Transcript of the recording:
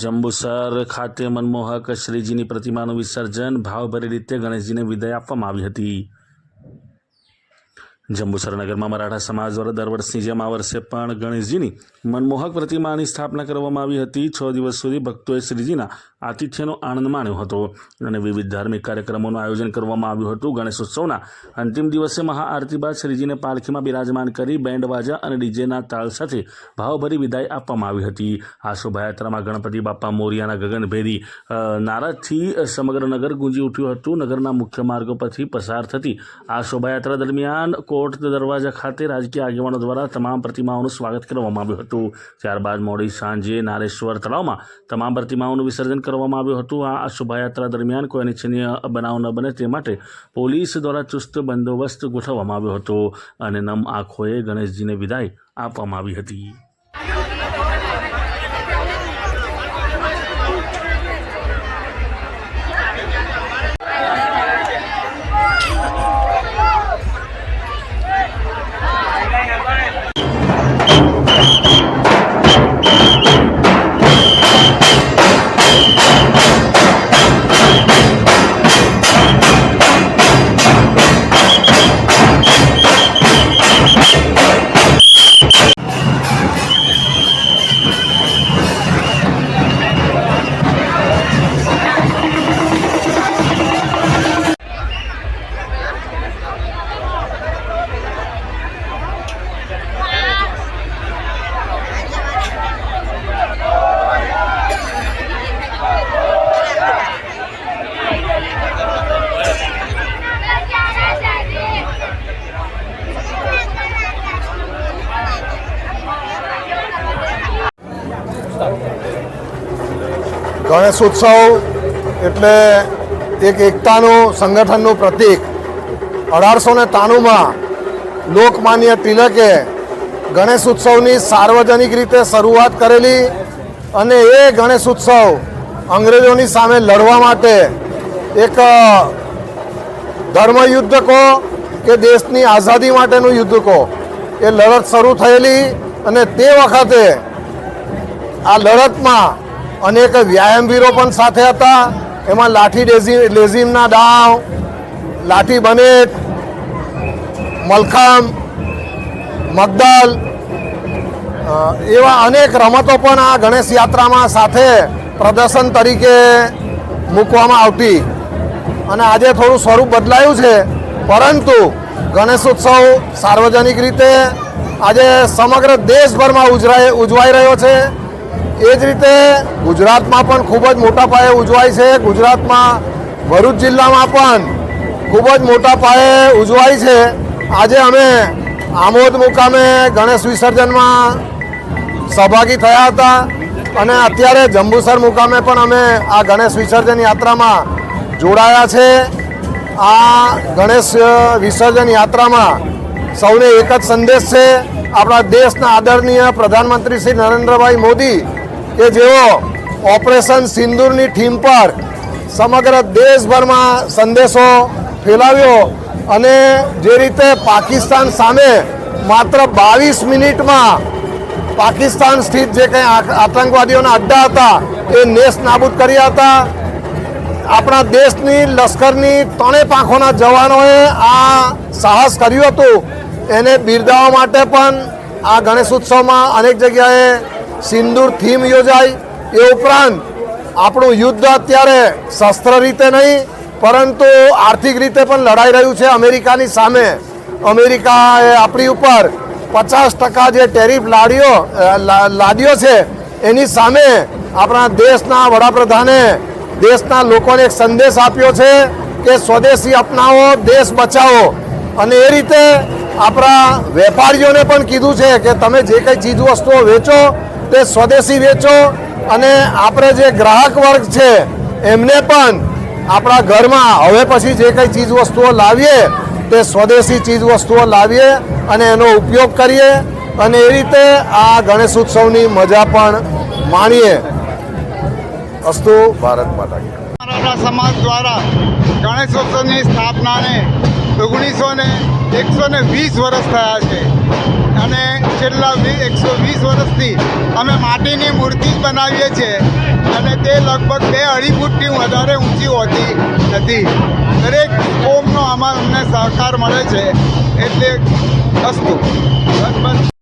જંબુસર ખાતે મનમોહક શ્રીજીની પ્રતિમાનું વિસર્જન ભાવભરી રીતે ગણેશજીને વિદાય આપવામાં આવી હતી. જંબુસર નગરમાં મરાઠા સમાજ દ્વારા દર વર્ષની જેમ આ વર્ષે પણ ગણેશજીની મનમોહક પ્રતિમાની સ્થાપના કરવામાં આવી હતી. છ દિવસ સુધી ભક્તોએ શ્રીજીના આતિથ્યનો આનંદ માણ્યો હતો અને વિવિધ ધાર્મિક કાર્યક્રમોનું આયોજન કરવામાં આવ્યું હતું. ગણેશોત્સવના અંતિમ દિવસે મહાઆરતી બાદ શ્રીજીને પાલખીમાં બિરાજમાન કરી બેન્ડ વાજા અને ડીજેના તાળ સાથે ભાવભરી વિદાય આપવામાં આવી હતી. આ શોભાયાત્રામાં ગણપતિ બાપા મોરિયાના ગગનભેદી અ, નારાજથી સમગ્ર નગર ગુંજી ઉઠ્યું હતું. નગરના મુખ્ય માર્ગો પરથી પસાર થતી આ શોભાયાત્રા દરમિયાન કોર્ટ દરવાજા ખાતે રાજકીય આગેવાનો દ્વારા તમામ પ્રતિમાઓનું સ્વાગત કરવામાં આવ્યું હતું. ત્યારબાદ મોડી સાંજે નારેશ્વર તળાવમાં તમામ પ્રતિમાઓનું વિસર્જન કરવામાં આવ્યું હતું. આ શોભાયાત્રા દરમિયાન કોઈ અનિચ્છનીય બનાવ ન બને તે માટે પોલીસ દ્વારા ચુસ્ત બંદોબસ્ત ગોઠવવામાં આવ્યો હતો અને નમ આંખોએ ગણેશજીને વિદાય આપવામાં આવી હતી. ગણેશ ઉત્સવ એટલે એક એકતાનું સંગઠનનું પ્રતીક. અઢારસો ને ત્રાણુંમાં લોકમાન્ય તિલકે ગણેશ ઉત્સવની સાર્વજનિક રીતે શરૂઆત કરેલી અને એ ગણેશ ઉત્સવ અંગ્રેજોની સામે લડવા માટે એક ધર્મયુદ્ધ કહો કે દેશની આઝાદી માટેનું યુદ્ધ કહો એ લડત શરૂ થયેલી અને તે વખતે આ લડતમાં અનેક વ્યાયામવીરો પણ સાથે હતા. એમાં લાઠી ડેઝી, લેઝીમના દાવ, લાઠી બનેટ, મલખામ, મગદલ એવા અનેક રમતો પણ આ ગણેશ યાત્રામાં સાથે પ્રદર્શન તરીકે મૂકવામાં આવતી. અને આજે થોડું સ્વરૂપ બદલાયું છે. પરંતુ ગણેશ ઉત્સવ સાર્વજનિક રીતે આજે સમગ્ર દેશભરમાં ઉજરાય, ઉજવાઈ રહ્યો છે. એ જ રીતે ગુજરાતમાં પણ ખૂબ જ મોટા પાયે ઉજવાય છે. ગુજરાતમાં ભરૂચ જિલ્લામાં પણ ખૂબ જ મોટા પાયે ઉજવાય છે. આજે અમે આમોદ મુકામે ગણેશ વિસર્જનમાં સહભાગી થયા હતા અને અત્યારે જંબુસર મુકામે પણ અમે આ ગણેશ વિસર્જન યાત્રામાં જોડાયા છે. આ ગણેશ વિસર્જન યાત્રામાં સૌને એક જ સંદેશ છે. આપણા દેશના આદરણીય પ્રધાનમંત્રી શ્રી નરેન્દ્રભાઈ મોદી કે જેઓ ઓપરેશન સિંદૂરની થીમ પર સમગ્ર દેશભરમાં સંદેશો ફેલાવ્યો અને જે રીતે પાકિસ્તાન સામે માત્ર બાવીસ મિનિટમાં પાકિસ્તાન સ્થિત જે કંઈ આતંકવાદીઓના અડ્ડા હતા, એ નેસ્ત નાબૂદ કર્યા હતા. આપણા દેશની લશ્કરની ત્રણેય પાંખોના જવાનોએ આ સાહસ કર્યું હતું. એને બિરદાવવા માટે પણ આ ગણેશ ઉત્સવમાં અનેક જગ્યાએ સિંદૂર થીમ યોજાઈ એ ઉપરાંત આપણું યુદ્ધ અત્યારે શસ્ત્ર રીતે નહીં, પરંતુ આર્થિક રીતે પણ લડાઈ રહ્યું છે અમેરિકાની સામે. અમેરિકાએ આપણી ઉપર પચાસ ટકા જે ટેરિફ લાડ્યો લાદ્યો છે, એની સામે આપણા દેશના વડાપ્રધાને દેશના લોકોને એક સંદેશ આપ્યો છે કે સ્વદેશી અપનાવો, દેશ બચાવો. અને એ રીતે આપણા વેપારીઓને પણ કીધું છે કે તમે જે કંઈ ચીજ વસ્તુઓ વેચો તે સ્વદેશી વેચો અને આપણે જે ગ્રાહક વર્ગ છે, એમને પણ આપણા ઘરમાં હવે પછી જે કંઈ ચીજ વસ્તુઓ લાવીએ, તે સ્વદેશી ચીજ વસ્તુઓ લાવીએ અને એનો ઉપયોગ કરીએ અને એ રીતે આ ગણેશ ઉત્સવની મજા પણ માણીએ અસ્તુ ભારત માતા જય. સમાજ દ્વારા ગણેશ ઉત્સવની સ્થાપનાને ઓગણીસો ને, એકસો ને વીસ વર્ષ થયા છે. અને છેલ્લા એકસો વીસ વર્ષથી અમે માટીની મૂર્તિ જ બનાવીએ છીએ. અને તે લગભગ બે અઢી ફૂટથી વધારે ઊંચી હોતી નથી. દરેક કોમનો આમાં અમને સહકાર મળે છે. એટલે અસ્તુ. બસ બસ.